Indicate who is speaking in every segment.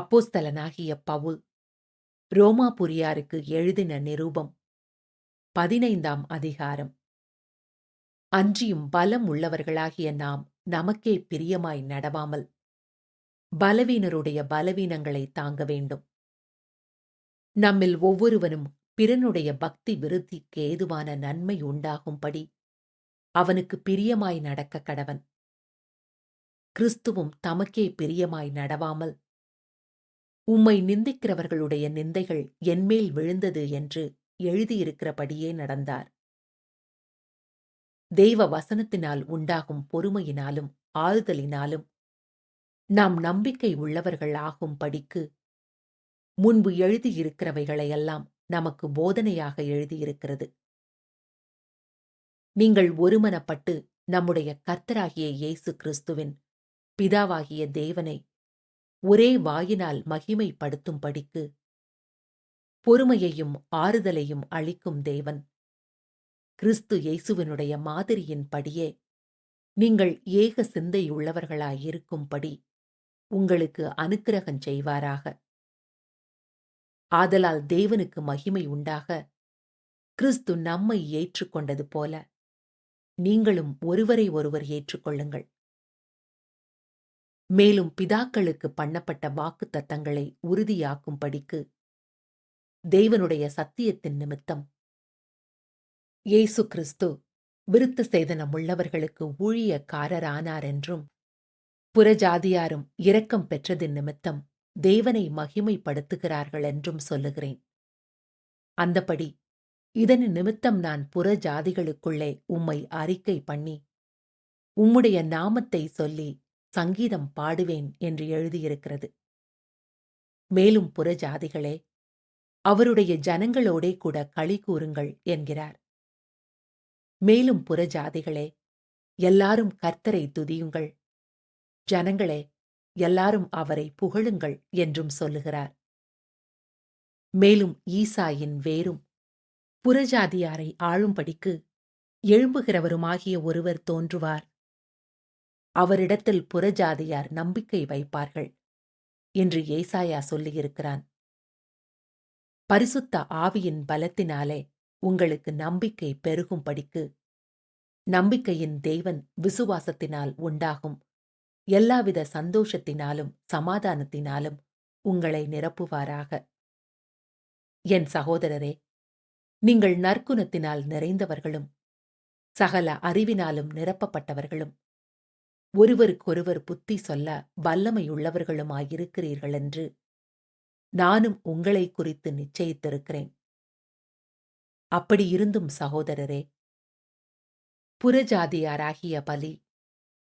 Speaker 1: அப்போஸ்தலனாகிய பவுல் ரோமாபுரியாருக்கு எழுதின நிரூபம் பதினைந்தாம் அதிகாரம் அன்றியும் பலம் உள்ளவர்களாகிய நாம் நமக்கே பிரியமாய் நடவாமல் பலவீனருடைய பலவீனங்களை தாங்க வேண்டும் நம்மில் ஒவ்வொருவனும் பிறனுடைய பக்தி விருத்திக்கு ஏதுவான நன்மை உண்டாகும்படி அவனுக்கு பிரியமாய் நடக்க கடவன் கிறிஸ்துவும் தமக்கே பிரியமாய் நடவாமல் உம்மை நிந்திக்கிறவர்களுடைய நிந்தைகள் என்மேல் விழுந்தது என்று எழுதியிருக்கிறபடியே நடந்தார் தெய்வ வசனத்தினால் உண்டாகும் பொறுமையினாலும் ஆறுதலினாலும் நாம் நம்பிக்கை உள்ளவர்கள் ஆகும் படிக்கு முன்பு எழுதியிருக்கிறவைகளையெல்லாம் நமக்கு போதனையாக எழுதியிருக்கிறது நீங்கள் ஒருமனப்பட்டு நம்முடைய கர்த்தராகிய இயேசு கிறிஸ்துவின் பிதாவாகிய தேவனை ஒரே வாயினால் மகிமைப்படுத்தும்படிக்கு பொறுமையையும் ஆறுதலையும் அளிக்கும் தேவன் கிறிஸ்து இயேசுவினுடைய மாதிரியின்படியே நீங்கள் ஏக சிந்தையுள்ளவர்களாயிருக்கும்படி உங்களுக்கு அனுக்கிரகம் செய்வாராக ஆதலால் தேவனுக்கு மகிமை உண்டாக கிறிஸ்து நம்மை ஏற்றுக்கொண்டது போல நீங்களும் ஒருவரை ஒருவர் ஏற்றுக்கொள்ளுங்கள் மேலும் பிதாக்களுக்கு பண்ணப்பட்ட வாக்கு தத்தங்களை உறுதியாக்கும்படிக்கு தேவனுடைய சத்தியத்தின் நிமித்தம் இயேசு கிறிஸ்து விருத்த சேதனம் உள்ளவர்களுக்கு ஊழியக்காரரானார் என்றும் புறஜாதியாரும் இரக்கம் பெற்றதின் நிமித்தம் தேவனை மகிமைப்படுத்துகிறார்கள் என்றும் சொல்லுகிறேன் அந்தபடி இதன் நிமித்தம் நான் புறஜாதிகளுக்குள்ளே உம்மை அறிக்கை பண்ணி உம்முடைய நாமத்தை சொல்லி சங்கீதம் பாடுவேன் என்று எழுதியிருக்கிறது மேலும் புற ஜாதிகளே அவருடைய ஜனங்களோடே கூட களி கூறுங்கள் என்கிறார் மேலும் புற ஜாதிகளே எல்லாரும் கர்த்தரை துதியுங்கள் ஜனங்களே எல்லாரும் அவரை புகழுங்கள் என்றும் சொல்லுகிறார் மேலும் ஈசாயின் வேரும் புறஜாதியாரை ஆளும்படிக்கு எழும்புகிறவருமாகிய ஒருவர் தோன்றுவார் அவரிடத்தில் புறஜாதியார் நம்பிக்கை வைப்பார்கள் என்று ஏசாயா சொல்லியிருக்கிறான் பரிசுத்த ஆவியின் பலத்தினாலே உங்களுக்கு நம்பிக்கை பெருகும்படிக்கு நம்பிக்கையின் தெய்வன் விசுவாசத்தினால் உண்டாகும் எல்லாவித சந்தோஷத்தினாலும் சமாதானத்தினாலும் உங்களை நிரப்புவாராக என் சகோதரரே நீங்கள் நற்குணத்தினால் நிறைந்தவர்களும் சகல அறிவினாலும் நிரப்பப்பட்டவர்களும் ஒருவருக்கொருவர் புத்தி சொல்ல வல்லமையுள்ளவர்களுமாயிருக்கிறீர்கள் என்று நானும் உங்களை குறித்து நிச்சயித்திருக்கிறேன் அப்படியிருந்தும் சகோதரரே புறஜாதியாராகிய பலி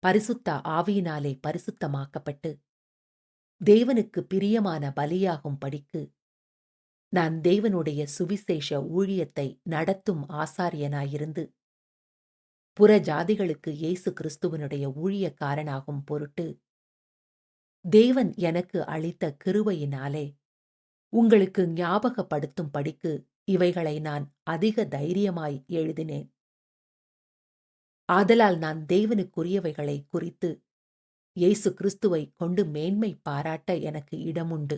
Speaker 1: பரிசுத்த ஆவியினாலே பரிசுத்தமாக்கப்பட்டு தேவனுக்கு பிரியமான பலியாகும் படிக்கு நான் தேவனுடைய சுவிசேஷ ஊழியத்தை நடத்தும் ஆசாரியனாயிருந்து புற ஜாதிகளுக்கு இயேசு கிறிஸ்துவனுடைய ஊழியக்காரனாகும் பொருட்டு தேவன் எனக்கு அளித்த கிருவையினாலே உங்களுக்கு ஞாபகப்படுத்தும் படிக்கு இவைகளை நான் அதிக தைரியமாய் எழுதினேன் ஆதலால் நான் தேவனுக்குரியவைகளை குறித்து இயேசு கிறிஸ்துவை கொண்டு மேன்மை பாராட்ட எனக்கு இடமுண்டு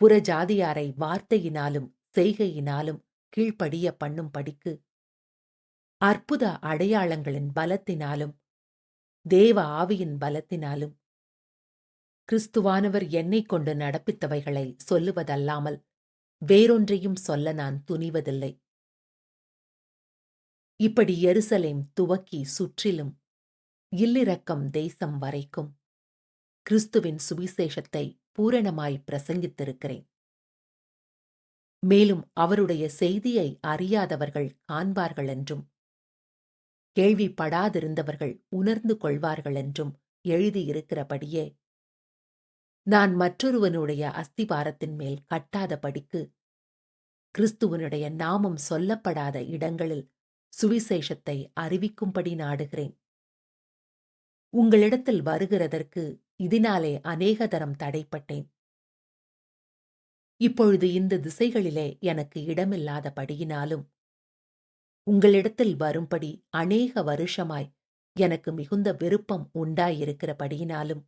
Speaker 1: புறஜாதியாரை வார்த்தையினாலும் செய்கையினாலும் கீழ்ப்படிய பண்ணும் படிக்கு அற்புத அடையாளங்களின் பலத்தினாலும் தேவ ஆவியின் பலத்தினாலும் கிறிஸ்துவானவர் என்னைக் கொண்டு நடப்பித்தவைகளை சொல்லுவதல்லாமல் வேறொன்றையும் சொல்ல நான் துணிவதில்லை இப்படி எருசலேம் துவக்கி சுற்றிலும் இல்லிரக்கம் தேசம் வரைக்கும் கிறிஸ்துவின் சுவிசேஷத்தை பூரணமாய் பிரசங்கித்திருக்கிறேன் மேலும் அவருடைய செய்தியை அறியாதவர்கள் காண்பார்கள் என்றும் கேள்விப்படாதிருந்தவர்கள் உணர்ந்து கொள்வார்கள் என்றும் எழுதியிருக்கிறபடியே நான் மற்றொருவனுடைய அஸ்திபாரத்தின் மேல் கட்டாதபடிக்கு கிறிஸ்துவனுடைய நாமம் சொல்லப்படாத இடங்களில் சுவிசேஷத்தை அறிவிக்கும்படி நாடுகிறேன் உங்களிடத்தில் வருகிறதற்கு இதனாலே அநேக தரம் தடைப்பட்டேன் இப்பொழுது இந்த திசைகளிலே எனக்கு இடமில்லாதபடியினாலும் உங்களிடத்தில் வரும்படி அநேக வருஷமாய் எனக்கு மிகுந்த விருப்பம் உண்டாயிருக்கிறபடியினாலும்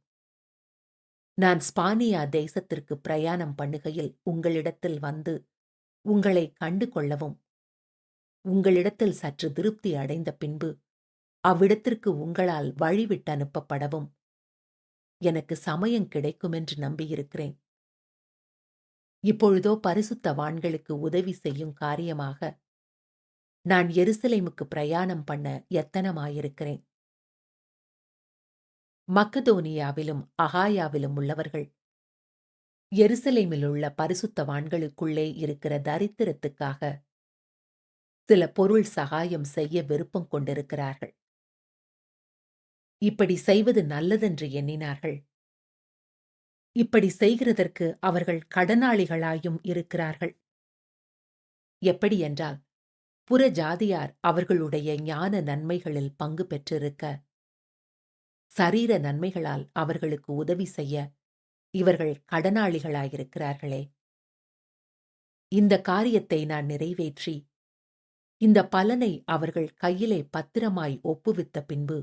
Speaker 1: நான் ஸ்பானியா தேசத்திற்கு பிரயாணம் பண்ணுகையில் உங்களிடத்தில் வந்து உங்களை கண்டு கொள்ளவும் உங்களிடத்தில் சற்று திருப்தி அடைந்த பின்பு அவ்விடத்திற்கு உங்களால் வழிவிட்டு அனுப்பப்படவும் எனக்கு சமயம் கிடைக்குமென்று நம்பியிருக்கிறேன் இப்பொழுதோ பரிசுத்த வான்களுக்கு உதவி செய்யும் காரியமாக நான் எருசலேமுக்கு பிரயாணம் பண்ண எத்தனமாயிருக்கிறேன் மக்கதோனியாவிலும் அகாயாவிலும் உள்ளவர்கள் உள்ள பரிசுத்தவான்களுக்குள்ளே இருக்கிற தரித்திரத்துக்காக சில பொருள் சகாயம் செய்ய விருப்பம் கொண்டிருக்கிறார்கள் இப்படி செய்வது நல்லதென்று எண்ணினார்கள் இப்படி செய்கிறதற்கு அவர்கள் கடனாளிகளாயும் இருக்கிறார்கள் எப்படி என்றால் புற ஜாதியார் அவர்களுடைய ஞான நன்மைகளில் பங்கு பெற்றிருக்க சரீர நன்மைகளால் அவர்களுக்கு உதவி செய்ய இவர்கள் கடனாளிகளாயிருக்கிறார்களே இந்த காரியத்தை நான் நிறைவேற்றி இந்த பலனை அவர்கள் கையிலே பத்திரமாய் ஒப்புவித்த பின்பு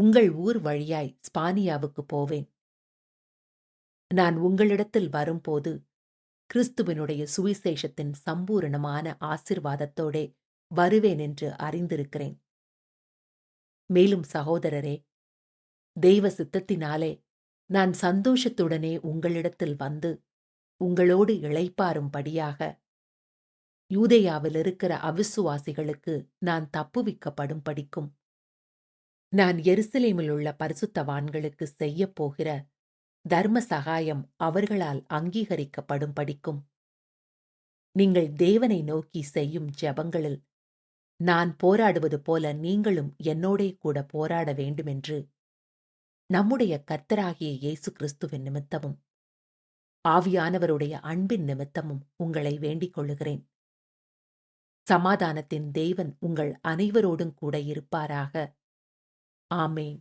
Speaker 1: உங்கள் ஊர் வழியாய் ஸ்பானியாவுக்கு போவேன் நான் உங்களிடத்தில் வரும்போது கிறிஸ்துவனுடைய சுவிசேஷத்தின் சம்பூரணமான ஆசிர்வாதத்தோடே வருவேன் என்று அறிந்திருக்கிறேன் மேலும் சகோதரரே தெய்வ சித்தத்தினாலே நான் சந்தோஷத்துடனே உங்களிடத்தில் வந்து உங்களோடு இழைப்பாரும்படியாக யூதேயாவில் இருக்கிற அவிசுவாசிகளுக்கு நான் தப்புவிக்கப்படும் படிக்கும் நான் எருசலேமில் உள்ள பரிசுத்தவான்களுக்கு செய்யப்போகிற போகிற தர்ம சகாயம் அவர்களால் அங்கீகரிக்கப்படும் படிக்கும் நீங்கள் தேவனை நோக்கி செய்யும் ஜபங்களில் நான் போராடுவது போல நீங்களும் என்னோடே கூட போராட வேண்டுமென்று நம்முடைய கர்த்தராகிய இயேசு கிறிஸ்துவின் நிமித்தமும் ஆவியானவருடைய அன்பின் நிமித்தமும் உங்களை வேண்டிக் கொள்ளுகிறேன் சமாதானத்தின் தேவன் உங்கள் அனைவரோடும் கூட இருப்பாராக ஆமேன்